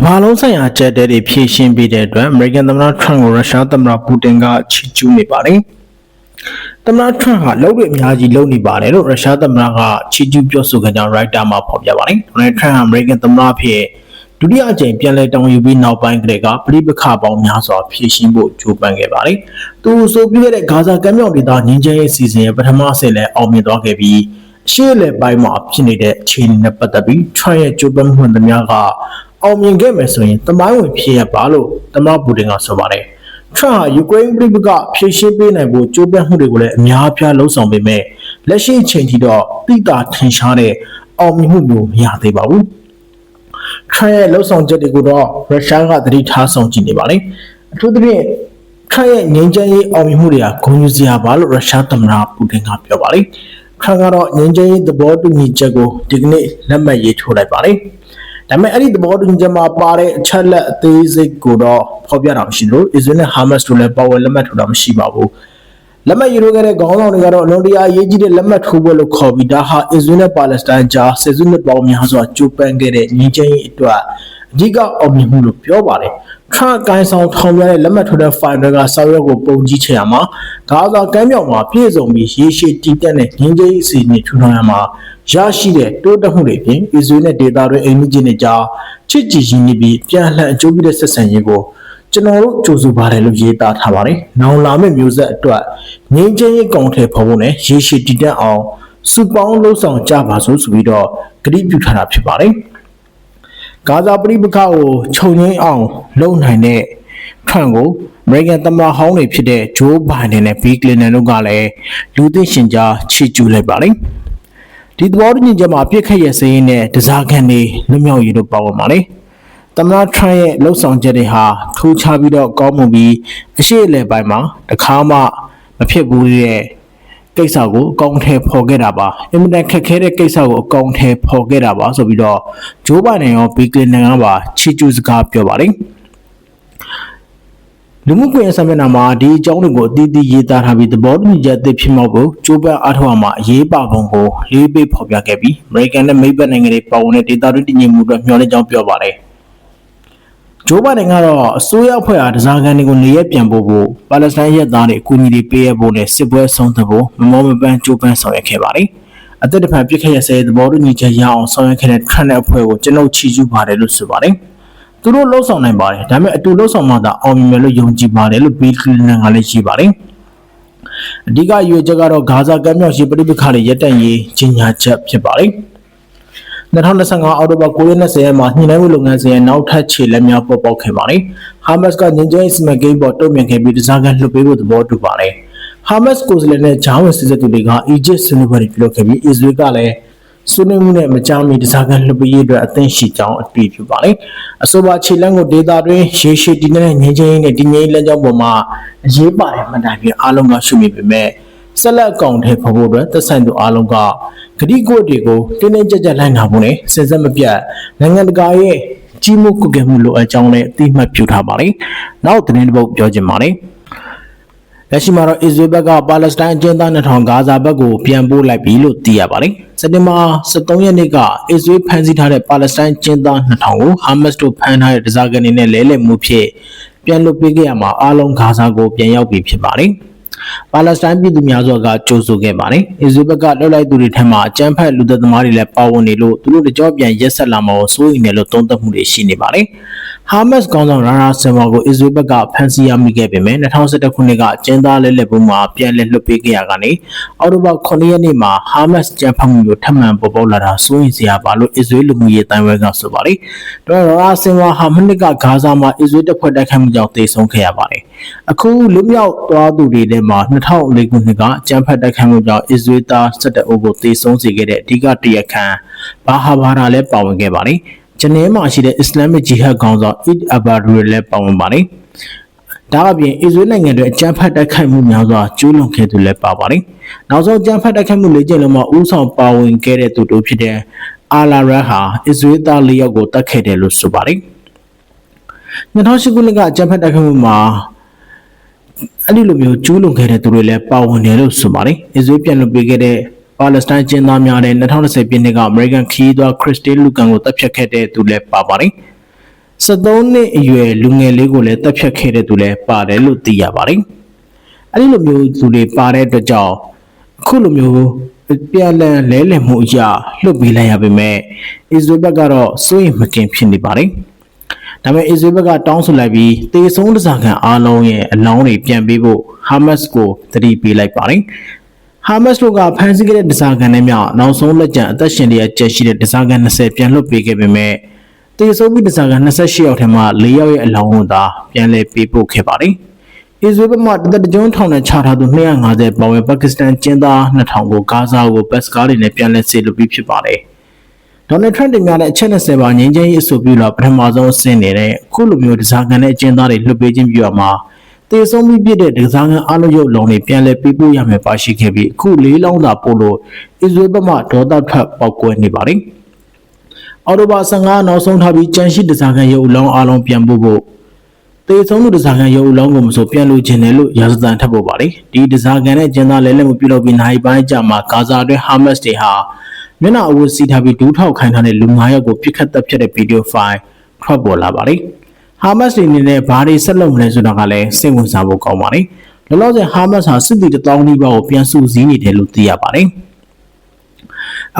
ကမ္ဘာလုံးဆိုင်ရာကြက်တဲတွေဖြည့်ရှင်းပေးတဲ့အတွက်အမေရိကန်သမ္မတထရန့်ကိုရုရှားသမ္မတပူတင်ကချီးကျူးနေပါတယ်။သမ္မတထရန့်ဟာလုပ်တွေအများကြီးလုပ်နေပါတယ်လို့ရုရှားသမ္မတကချီးကျူးပြောဆိုခဲ့ကြောင်းရိုက်တာမှာဖော်ပြပါတယ်။ဒေါ်နယ်ထရန့်ဟာအမေရိကန်သမ္မတဖြစ်ဒုတိယအကြိမ်ပြန်လည်တောင်းယူပြီးနောက်ပိုင်းကတည်းကပြည်ပခါပေါင်းများစွာဖြည့်ရှင်းဖို့ကြိုးပမ်းခဲ့ပါတယ်။သူဆိုပြခဲ့တဲ့ဂါဇာကမ်းမြောင်ဒေသငင်းချဲရေးစီစဉ်ရဲ့ပထမအဆင့်လည်းအောင်မြင်သွားခဲ့ပြီးအရှေ့လေပိုင်းမှာဖြစ်နေတဲ့အခြေအနေနဲ့ပတ်သက်ပြီး Trump ရဲ့ကြိုးပမ်းမှုတွေများက အောင်မြင်ခဲ့မယ်ဆိုရင်တမိုင်းဝင်ဖြစ်ရပါလို့သမ္မတပူတင်ကဆိုပါတယ်။ Trump ဟာယူကရိန်းပြည်ပကဖြည့်ရှင်းပေးနိုင်ဖို့ကြိုးပမ်းမှုတွေကိုလည်းအများအပြားလှုံ့ဆော်ပေမဲ့လက်ရှိအချိန်ထိတော့တိတာထင်ရှားတဲ့အောင်မြင်မှုမျိုးမရသေးပါဘူး။ Trump ရဲ့လှုံ့ဆော်ချက်တွေကိုတော့ရုရှားကသတိထားဆောင်ကြည့်နေပါလေ။အထူးသဖြင့် Trump ရဲ့ငြိမ်းချမ်းရေးအောင်မြင်မှုတွေကဂုဏ်ယူစရာပါလို့ရုရှားသမ္မတပူတင်ကပြောပါလေ။ Trump ကတော့ငြိမ်းချမ်းရေးသဘောတူညီချက်ကိုဒီကနေ့လက်မှတ်ရေးထိုးလိုက်ပါလေ။ ဒါပေမဲ့အဲ့ဒီသဘောတူညီချက်မှာပါတဲ့အချက်လက်အသေးစိတ်ကိုတော့ဖော်ပြတာမရှိလို့ Israel နဲ့ Hamas တို့လည်းပါဝင်လက်မှတ်ထိုးတာမရှိပါဘူး။လက်မှတ်ရေးထိုးခဲ့တဲ့ခေါင်းဆောင်တွေကတော့အလွန်တရာအရေးကြီးတဲ့လက်မှတ်ထိုးပွဲလို့ခေါ်ပြီးဒါဟာ Israel နဲ့ Palestine ကြားဆယ်စုနှစ်ပေါင်းများစွာကြိုးပမ်းခဲ့တဲ့ငြိမ်းချမ်းရေးအတွက်အကြီးကအောင်မြင်မှုလို့ပြောပါတယ်။ Trump ကိုင်းဆောင်ထောင်ပြတဲ့လက်မှတ်ထိုးတဲ့ file တွေကစာရွက်ကိုပုံကြည့်ချင်ရမှာဂါဇာကမ်းမြောင်မှာပြည့်စုံပြီးရေရှည်တည်တတ်တဲ့ငြိမ်းချမ်းရေးအစီအစဉ်ထူထောင်ရမှာရရှိတဲ့တိုးတက်မှုတွေအပြင် Israel နဲ့ဒေသတွင်းအိမ်ကြီးတွေကြားချစ်ကြည်ရင်းနှီးပြီးပြန်လှန်အကျိုးပြုတဲ့ဆက်ဆံရေးကိုကျွန်တော်တို့ကြိုးစားပါတယ်လို့ရေးသားထားပါတယ်။နောင်လာမယ့်မျိုးဆက်အတွက်ငြိမ်းချမ်းရေးကောင်ထဲပေါ်ဖို့နဲ့ရေရှည်တည်တတ်အောင်စုပေါင်းလှုပ်ဆောင်ကြပါစို့ဆိုပြီးတော့ကတိပြုထားတာဖြစ်ပါတယ်။ ဂါဇာပြည်ပခါကိုခြုံငိမ့်အောင် လုပ်နိုင်တဲ့ထရန့်ကိုအမေရိကန်သမ္မတဟောင်းတွေဖြစ်တဲ့ဂျိုးဘိုင်ဒန်နဲ့ဘီကလင်နန်တို့ကလည်းလူသိရှင်ကြားချီးကျူးလိုက်ပါတယ်။ဒီသဘောတူညီချက်မှာအပြစ်ခတ်ရစင်းနဲ့တစားခံတွေလွတ်မြောက်ရေးတို့ပါဝင်ပါတယ်။သမ္မတထရန့်ရဲ့လှုပ်ဆောင်ချက်တွေဟာထူးခြားပြီးတော့ကောင်းမှုပြီးအရှိအလဲပိုင်းမှာတခါမှမဖြစ်ဘူးတဲ့ ကိစ္စကိုအကောင့်ထဲပေါ်ခဲ့တာပါအင်မတန်ခက်ခဲတဲ့ကိစ္စကိုအကောင့်ထဲပေါ်ခဲ့တာပါဆိုပြီးတော့ဂျိုးဘိုင်ဒန်ရောဘီကလင်နန်ကပါချီးကျူးစကားပြောပါတယ်လူမှုကွန်ရက်ဆံမျက်နှာမှာဒီအကြောင်းတွေကိုအသီးသီးရေးသားထားပြီးသဘောတူညီချက်အသစ်ဖြစ်မောက်ဖို့ကြိုးပမ်းအားထုတ်အောင်မှာအရေးပါပုံကိုလေးပေးဖော်ပြခဲ့ပြီးအမေရိကန်နဲ့မိတ်ဘက်နိုင်ငံတွေပါဝင်တဲ့ဒေသတွင်းတည်ငြိမ်မှုအတွက်မျှော်လင့်ကြောင်းပြောပါတယ်။ ဂျိုးဘိုင်ဒန်ကတော့အစိုးရအဖွဲ့အားတစားကန်တွေကိုနေရပြန်ဖို့ဖို့ပါလက်စတိုင်းရက်သားတွေအကူအညီတွေပေးရဖို့နဲ့စစ်ပွဲဆုံးသဖို့မမောမပန်းကြိုးပမ်းဆောင်ရွက်ခဲ့ပါတယ်။အသက်တဖန်ပြစ်ခတ်ရစဲသဘောတူညီချက်ရအောင်ဆောင်ရွက်ခဲ့တဲ့ Trump နဲ့အဖွဲ့ကိုကျွန်ုပ်ချီးကျူးပါတယ်လို့ဆိုပါတယ်။သူတို့လှုပ်ဆောင်နိုင်ပါတယ်ဒါပေမဲ့အတူလှုပ်ဆောင်မှသာအောင်မြင်မယ်လို့ယုံကြည်ပါတယ်လို့ဘီကလန်ကလည်းရှိပါတယ်အဓိကရွေချက်ကတော့ဂါဇာကမ်းမြောင်ရှိပဋိပက္ခတွေရပ်တန့်ရေးကြီးညာချက်ဖြစ်ပါတယ် 2025အောက်တိုဘာ9ရက်နေ့ရက်မှာညှိနှိုင်းမှုလုပ်ငန်းစဉ်ရဲ့နောက်ထပ်ခြေလက်များပေါ်ပေါက်ခဲ့ပါတယ်။ဟာမတ်စ်ကညင်ကျဲစမဂိမ်းပေါ်တုံ့ပြန်ခဲ့ပြီးတစားကန်လှုပ်ပေးဖို့သဘောတူပါတယ်။ဟာမတ်စ်ကိုယ်စားလှယ်နဲ့ဂျာဝင်စစ်စစ်သူတွေကအီဂျစ်ဆွေးနွေးပွဲတွေပြုလုပ်ခဲ့ပြီးအစ္စရေးကလည်းဆွေးနွေးမှုနဲ့မကြောင်မီတစားကန်လှုပ်ပေးရေးအတွက်အသင့်ရှိကြောင်းအတည်ပြုပါတယ်။အဆိုပါခြေလမ်းကိုဒေတာတွင်ရေရှည်တည်နေတဲ့ငြိမ်းချမ်းရေးနဲ့တည်ငြိမ်လမ်းကြောင်းပေါ်မှာအရေးပါတဲ့မှတ်တိုင်ပြီးအားလုံးကရှိမိပေမဲ့ ဆက်လက်အကောင့်ထဲပေါ်ဖို့အတွက်သက်ဆိုင်သူအားလုံးကဂတိကိုတွေကိုတင်းတင်းကြပ်ကြပ်လိုက်နာဖို့နဲ့စဉ်ဆက်မပြတ်နိုင်ငံတကာရဲ့ကြီးမှုကုကဲမှုလိုအပ်ကြောင်းလည်းအသိမှတ်ပြုထားပါတယ်။နောက်သတင်းတစ်ပုဒ်ပြောချင်ပါတယ်။လက်ရှိမှာတော့အစ္စရေးဘက်ကပါလက်စတိုင်းအကျဉ်းသား2000ဂါဇာဘက်ကိုပြန်ပို့လိုက်ပြီလို့သိရပါတယ်။စက်တင်ဘာ23ရက်နေ့ကအစ္စရေးဖမ်းဆီးထားတဲ့ပါလက်စတိုင်းအကျဉ်းသား2000ကိုဟာမတ်စ်တို့ဖမ်းထားတဲ့ဒဇာကန်တွေနဲ့လဲလှယ်မှုဖြင့်ပြန်လွှတ်ပေးခဲ့ရမှာအားလုံးဂါဇာကိုပြန်ရောက်ပြီဖြစ်ပါတယ်။ ပါလက်စတိုင်းပြည်သူများစွာကကြိုးဆိုခဲ့ပါတယ်။အစ္စရေးဘက်ကလှုပ်လိုက်သူတွေထက်မှအကြမ်းဖက်လူသက်သမားတွေလည်းပါဝင်နေလို့သူတို့တကြောပြန်ရက်ဆက်လာမှာကိုစိုးရိမ်တယ်လို့သုံးသပ်မှုတွေရှိနေပါတယ်။ဟာမတ်စ်ကောင်းဆောင်ရာရာဆင်ဝါကိုအစ္စရေးဘက်ကဖမ်းဆီးရမိခဲ့ပေမဲ့2011ခုနှစ်ကကျင်းသားလဲလှယ်ပုံမှာပြန်လည်လွှတ်ပေးခဲ့ရကနေအောက်တိုဘာ9ရက်နေ့မှာဟာမတ်စ်ကြမ်းဖက်မှုကိုထပ်မံပေါ်ပေါက်လာတာစိုးရိမ်စရာပါလို့အစ္စရေးလူမှုရေးတိုင်းဝဲကဆိုပါတယ်။တော့ရာရာဆင်ဝါဟာမနစ်ကဂါဇာမှာအစ္စရေးတပ်ဖွဲ့တိုက်ခိုက်မှုကြောင့်သေဆုံးခဲ့ရပါတယ်။ အခုလူမြောက်သွားသူတွေထဲမှာ2004ခုနှစ်ကကြမ်းဖက်တိုက်ခိုက်မှုကြောင့်အစ္စရေးသား17အုပ်ကိုသေဆုံးစေခဲ့တဲ့အဓိကတရားခံဘာဟာဘာရာလည်းပါဝင်ခဲ့ပါတယ်။ဂျနီးမှာရှိတဲ့အစ္စလာမစ်ဂျီဟတ်ခေါင်းဆောင်အစ်အဘာဒူလည်းပါဝင်ပါတယ်။ဒါအပြင်အစ္စရေးနိုင်ငံတွေအကြမ်းဖက်တိုက်ခိုက်မှုများစွာကျူးလွန်ခဲ့သူလည်းပါပါတယ်။နောက်ဆုံးကြမ်းဖက်တိုက်ခိုက်မှုလေးကြိမ်လုံးမှာဦးဆောင်ပါဝင်ခဲ့တဲ့သူတို့ဖြစ်တဲ့အာလာရဟာအစ္စရေးသား၄ယောက်ကိုတတ်ခဲ့တယ်လို့ဆိုပါတယ်။2008ခုနှစ်ကအကြမ်းဖက်တိုက်ခိုက်မှုမှာ အဲ့ဒီလိုမျိုးကျူးလွန်ခဲ့တဲ့သူတွေလည်းပါဝင်တယ်လို့ဆိုပါတယ်။အစ္စရေးပြန်လွှတ်ပေးခဲ့တဲ့ပါလက်စတိုင်းကျင်းသားများနဲ့2020ပြည့်နှစ်ကအမေရိကန်ခီးသွွားခရစ်စတီလူကန်ကိုတပ်ဖြတ်ခဲ့တဲ့သူလည်းပါပါတယ်73နှစ်အရွယ်လူငယ်လေးကိုလည်းတပ်ဖြတ်ခဲ့တဲ့သူလည်းပါတယ်လို့သိရပါတယ်။အဲဒီလိုမျိုးသူတွေပါတဲ့အတွက်ကြောင့်အခုလိုမျိုးပြန်လည်လဲလှယ်မှုအရာလွတ်ပေးလိုက်ရပေမဲ့အစ္စရေးဘက်ကတော့စိုးရိမ်မကင်ဖြစ်နေပါတယ်။ ဒါပေမဲ့အစ္စရေးဘက်ကတောင်းဆိုလိုက်ပြီးတေဆုံးတစားခံအားလုံးရဲ့အလောင်းတွေပြန်ပေးဖို့ဟာမတ်စ်ကိုတတိပေးလိုက်ပါတယ်။ဟာမတ်စ်တို့ကဖမ်းဆီးခဲ့တဲ့တစားခံတွေမြောက်နောက်ဆုံးလက်ကျန်အသက်ရှင်တဲ့အကျက်ရှိတဲ့တစားခံ20ပြန်လွတ်ပေးခဲ့ပေမဲ့တေဆုံးပြီးတစားခံ28ယောက်ထဲမှာ4ယောက်ရဲ့အလောင်းကိုသာပြန်လည်ပေးပို့ခဲ့ပါတယ်။အစ္စရေးဘက်မှတသက်တကြွထောင်နဲ့ချထားသူ250ပေါင်ဝင်ပါကစ္စတန်ကျင်းသား2000ကိုဂါဇာကိုဘတ်စကားတွေနဲ့ပြန်လည်ဆေလွှတ်ပြီးဖြစ်ပါတယ်။ ဒေါ်နယ်ထရန့်တင်များတဲ့အချက်20ပါငင်းချင်းရေးအဆိုပြုလာပထမဆုံးအဆင့်နေတဲ့ခုလိုမျိုးတစားခံတဲ့အကျဉ်းသားတွေလွှတ်ပေးခြင်းပြုရမှာတည်ဆုံးပြီးပြတဲ့တစားခံအလုံးရုပ်လုံးတွေပြန်လည်ပေးပို့ရမယ်ပါရှိခဲ့ပြီးအခုလေးလောင်းသာပို့လို့အစ္စရေးဘက်မှဒေါသထွက်ပေါက်ကွဲနေပါတယ်။အော်တိုဘာ15နောက်ဆုံးထားပြီးကြန့်ရှိတစားခံရုပ်အလောင်းအလုံးပြန်ပို့ဖို့တေဆုံးမှုတစားကန်ရုပ်အလောင်းကိုမဆိုပြန်လို့ခြင်းတယ်လို့ရာဇသန်ထပ်ပေါ်ပါတယ်ဒီတစားကန်နဲ့ကျင်းသားလဲလဲမှုပြုလုပ်ပြီးနိုင်ပိုင်းကြမှာဂါဇာအတွင်းဟာမတ်စ်တွေဟာ မျက်နှာအဝတ်စီထားပြီးဒူးထောက်ခိုင်းထားတဲ့လူ9ယောက်ကိုပြစ်ခတ်တပ်ဖြတ်တဲ့ဗီဒီယိုဖိုင်ထွက်ပေါ်လာပါတယ်ဟာမတ်စ်တွေအနေနဲ့ဘာတွေဆက်လုပ်မလဲဆိုတာကလည်းစိတ်ဝင်စားဖို့ကောင်းပါတယ်လောလောဆယ်ဟာမတ်စ်ဟာစစ်သည်တစ်သောင်းနီးပါးကိုပြန်စုစည်းနေတယ်လို့သိရပါတယ်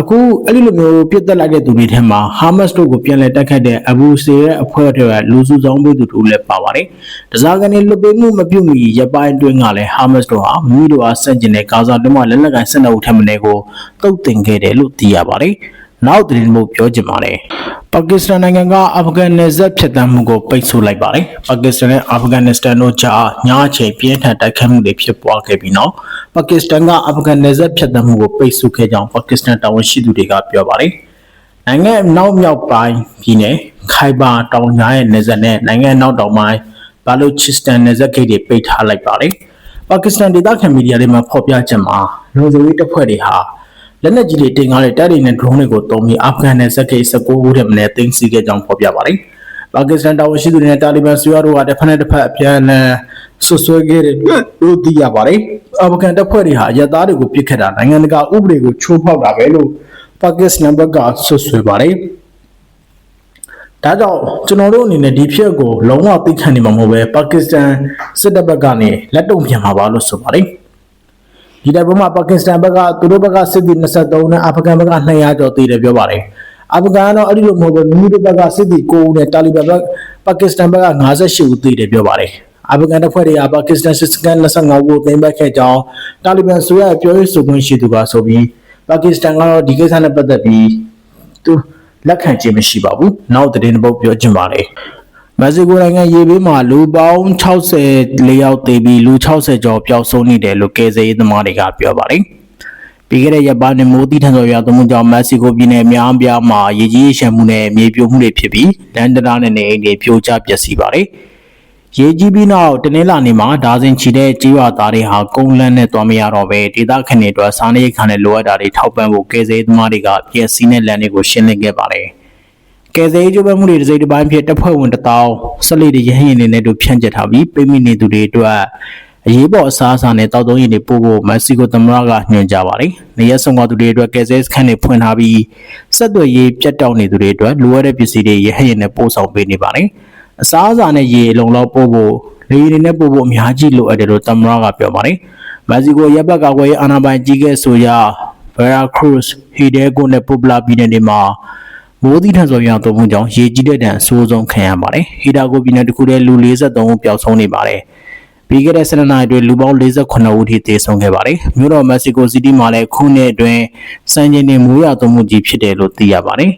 အခုအဲ့ဒီလိုမျိုးပြစ်တက်လိုက်တဲ့သူတွေထဲမှာဟာမတ်စ်တို့ကိုပြန်လည်တိုက်ခတ်တဲ့အဘူဆေရဲ့အဖွဲ့တွေကလူစုဆောင်ပေးသူတို့လည်းပါပါတယ်။တစားကနေလွတ်ပေးမှုမပြုမီရပိုင်းအတွင်းကလည်းဟာမတ်စ်တို့ဟာမိမိတို့အားဆန့်ကျင်တဲ့ဂါဇာတွင်းမှာလက်နက်ကိုင်စစ်နှုတ်ထက်မနေကိုတုတ်တင်ခဲ့တယ်လို့သိရပါတယ်။ နောက်သတင်းမှုပြောချင်ပါတယ်။ပါကစ္စတန်နိုင်ငံကအာဖဂန်နယ်စပ်ဖြတ်တန်းမှုကိုပိတ်ဆို့လိုက်ပါတယ်။ပါကစ္စတန်နဲ့အာဖဂန်နစ္စတန်တို့ကြားညအချိန်ပြင်းထန်တိုက်ခိုက်မှုတွေဖြစ်ပွားခဲ့ပြီးနောက်ပါကစ္စတန်ကအာဖဂန်နယ်စပ်ဖြတ်တန်းမှုကိုပိတ်ဆို့ခဲ့ကြောင်းပါကစ္စတန်တာဝန်ရှိသူတွေကပြောပါတယ်။နိုင်ငံနောက်မြောက်ပိုင်းပြည်နယ်ခိုင်ဘာတောင်ကြားရဲ့နယ်စပ်နဲ့နိုင်ငံနောက်တောင်ပိုင်းဘာလုချစ္စတန်နယ်စပ်ဂိတ်တွေပိတ်ထားလိုက်ပါတယ်။ပါကစ္စတန်ဒေသခံမီဒီယာတွေမှာဖော်ပြချက်မှာလူစုရေးတပ်ဖွဲ့တွေဟာ လက်နက်ကြီးတွေတင်ကားတဲ့တပ်တွေနဲ့ drone တွေကိုတုံးပြီးအာဖဂန်နဲ့စက်ကိ16ခုထက်မနည်းသိမ်းဆည်းခဲ့ကြောင်းဖော်ပြပါတယ်။ပါကစ္စတန်တာဝန်ရှိသူတွေနဲ့တာလီဘန်ဆွေးရတို့ကတစ်ဖက်နဲ့တစ်ဖက်အပြန်အလှန်ဆွဆွဲခဲ့တဲ့လို့သိရပါတယ်။အာဖဂန်တပ်ဖွဲ့တွေဟာအရသားတွေကိုပစ်ခတ်တာနိုင်ငံတကာဥပဒေကိုချိုးဖောက်တာပဲလို့ပါကစ္စတန်ဘက်ကဆွဆွဲပါတယ်။ဒါကြောင့်ကျွန်တော်တို့အနေနဲ့ဒီဖြစ်ကိုလုံးဝသိခံနေမှာမဟုတ်ပဲပါကစ္စတန်စစ်တပ်ဘက်ကနေလက်တုံ့ပြန်မှာပါလို့ဆိုပါတယ်။ ဒီတိုက်ပွဲမှာပါကစ္စတန်ဘက်ကသူတို့ဘက်ကစစ်သည်23နဲ့အာဖဂန်ဘက်က200ကျော်တည်တယ်ပြောပါတယ်အာဖဂန်ကတော့အဲ့ဒီလိုမဟုတ်ဘူးမိမိတို့ဘက်ကစစ်သည်9ဦးနဲ့တာလီဘန်ဘက်ပါကစ္စတန်ဘက်က58ဦးတည်တယ်ပြောပါတယ်အာဖဂန်တပ်ဖွဲ့တွေကပါကစ္စတန်စစ်စကန်25ဦးသိမ်းပိုက်ခဲ့ကြောင်းတာလီဘန်ဆိုရပြောရေးဆိုခွင့်ရှိသူကဆိုပြီးပါကစ္စတန်ကတော့ဒီကိစ္စနဲ့ပတ်သက်ပြီးသူလက်ခံခြင်းမရှိပါဘူးနောက်သတင်းတစ်ပုဒ်ပြောချင်ပါတယ် မက္ကဆီကိုနိုင်ငံရေဘေးမှာလူပေါင်း64ယောက်သေပြီးလူ60ကျော်ပျောက်ဆုံးနေတယ်လို့ကယ်ဆယ်ရေးသမားတွေကပြောပါတယ်။ပြီးခဲ့တဲ့ရက်ပိုင်းတွင်မိုးတိထန်စွာရွာသွန်းမှုကြောင့်မက္ကဆီကိုပြည်နယ်အများအပြားမှာရေကြီးရေရှမ်းမှုနဲ့မြေပြိုမှုတွေဖြစ်ပြီးလန်ဒနာနဲ့နေအိမ်တွေပြိုကျပျက်စီးပါတယ်။ရေကြီးပြီးနောက်တနင်္လာနေ့မှာဒါဇင်ချီတဲ့ကြေးရွာသားတွေဟာကုန်းလန်းနဲ့တွားမရတော့ပဲဒေသခံတွေအတွက်စားနပ်ရိက္ခာနဲ့လိုအပ်တာတွေထောက်ပံ့ဖို့ကယ်ဆယ်ရေးသမားတွေကပျက်စီးတဲ့လမ်းတွေကိုရှင်းလင်းခဲ့ပါတယ်။ ကယ်ဆယ်ရေးကြိုးပမ်းမှုတွေတစ်စိတ်တစ်ပိုင်းဖြစ်တပ်ဖွဲ့ဝင်တစ်တောင်းဆက်လက်ရဟရင်တွေနဲ့တို့ဖြန့်ကျက်ထားပြီးပိမိနေသူတွေအတွက်အရေးပေါ်အစားအစာနဲ့တောက်သုံးရည်တွေပို့ဖို့မက္ကဆီကိုသမ္မတကညွှန်ကြားပါတယ်။နေရက်ဆုံးကသူတွေအတွက်ကယ်ဆယ်စခန်းတွေဖွင့်ထားပြီးဆက်သွယ်ရေးပြတ်တောက်နေသူတွေအတွက်လိုအပ်တဲ့ပစ္စည်းတွေရဟရင်နဲ့ပို့ဆောင်ပေးနေပါတယ်။အစားအစာနဲ့ရေလုံလောက်ပို့ဖို့လေယာဉ်တွေနဲ့ပို့ဖို့အများကြီးလိုအပ်တယ်လို့သမ္မတကပြောပါတယ်။မက္ကဆီကိုရပ်ဘက်ကကွယ်အာဏာပိုင်ကြီးကဲဆိုရ Veracruz, Hidalgo နဲ့ Puebla ပြည်နယ်တွေမှာ မိုးသီးထန်စွာရောက်သွန်းမှုကြောင့်ရေကြီးတဲ့တံအဆိုးဆုံးခံရပါတယ်။ဟီတာကိုပြည်နယ်တစ်ခုတည်းလူ43ဦးပျောက်ဆုံးနေပါတယ်။ပြီးခဲ့တဲ့12လအတွင်းလူပေါင်း48ဦးထိသေဆုံးခဲ့ပါတယ်။မြို့တော်မက္ကဆီကိုစီးတီးမှာလည်းခုနှစ်အတွင်းစံချိန်တင်မိုးရွာသွန်းမှုကြီးဖြစ်တယ်လို့သိရပါတယ်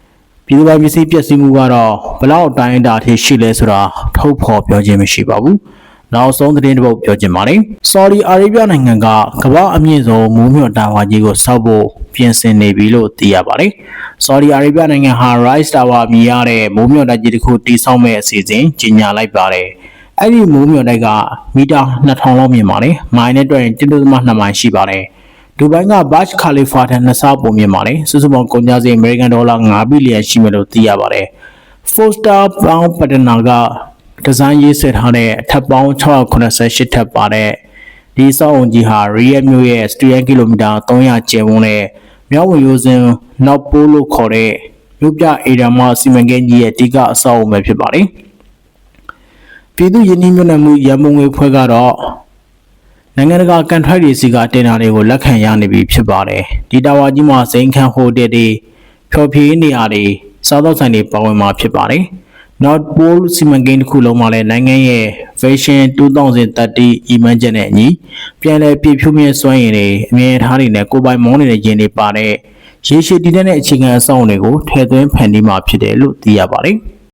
။ပြည်သူ့ဘာပစ္စည်းပျက်စီးမှုကတော့ဘလောက်အတိုင်းအတာအထိရှိလဲဆိုတာထုတ်ဖော်ပြောခြင်းမရှိပါဘူး။ နောက်ဆုံးသတင်းတစ်ပုဒ်ပြောချင်ပါတယ်။ဆော်ဒီအာရေဗျနိုင်ငံကကမ္ဘာအမြင့်ဆုံးမိုးမျှော်တာဝါကြီးကိုစောက်ဖို့ပြင်ဆင်နေပြီလို့သိရပါတယ်။ဆော်ဒီအာရေဗျနိုင်ငံဟာ Rise Tower မြည်ရတဲ့မိုးမျှော်တိုက်ကြီးတစ်ခုတည်ဆောက်မဲ့အစီအစဉ်ကြီးညာလိုက်ပါတယ်။အဲ့ဒီမိုးမျှော်တိုက်ကမီတာ2000လောက်မြင့်ပါတယ်။မိုင်နဲ့တွက်ရင်1.2မိုင်ရှိပါတယ်။ဒူဘိုင်းက Burj Khalifa ထက်နှစ်ဆပိုမြင့်ပါတယ်။စုစုပေါင်းကုန်ကျစရိတ်အမေရိကန်ဒေါ်လာ9ဘီလီယံရှိမယ်လို့သိရပါတယ်။ Foster Brown Partner က ဒီဇိုင်းရေးဆွဲထားတဲ့အထပ်ပေါင်း688ထပ်ပါတဲ့ဒီစောက်အုံကြီးဟာရီယက်မြို့ရဲ့စတူဒီယံကီလိုမီတာ300ကျယ်ဝန်းတဲ့မြောက်ဝင်ရိုးစင်နောက်ပိုးလို့ခေါ်တဲ့မြို့ပြအေရာမစီမံကိန်းကြီးရဲ့အဓိကအဆောက်အအုံပဲဖြစ်ပါတယ်။ပြည်သူ့ယင်းနှိမ့်မြုပ်နှံမှုရန်ပုံငွေဖွဲ့ကတော့နိုင်ငံတကာကန်ထရိုက်တွေစီကတင်တာတွေကိုလက်ခံရနေပြီဖြစ်ပါတယ်။ဒီတာဝါကြီးမှာစိန်ခံဟိုတယ်တွေဖျော်ဖြေနေရာတွေစားသောက်ဆိုင်တွေပါဝင်မှာဖြစ်ပါတယ်။ North Pole စီမံကိန်းတစ်ခုလုံးမှာလည်းနိုင်ငံရဲ့ Vision 2030အီမန်ချက်နဲ့အညီပြန်လည်ပြည့်ဖြိုးမြဲစွမ်းရည်တွေအမြဲထားတွေနဲ့ကိုယ်ပိုင်မောင်းနေတဲ့ယင်တွေပါတဲ့ရေရှည်တည်တဲ့အခြေခံအဆောက်အအုံတွေကိုထည့်သွင်းဖန်တီးမှာဖြစ်တယ်လို့သိရပါတယ်။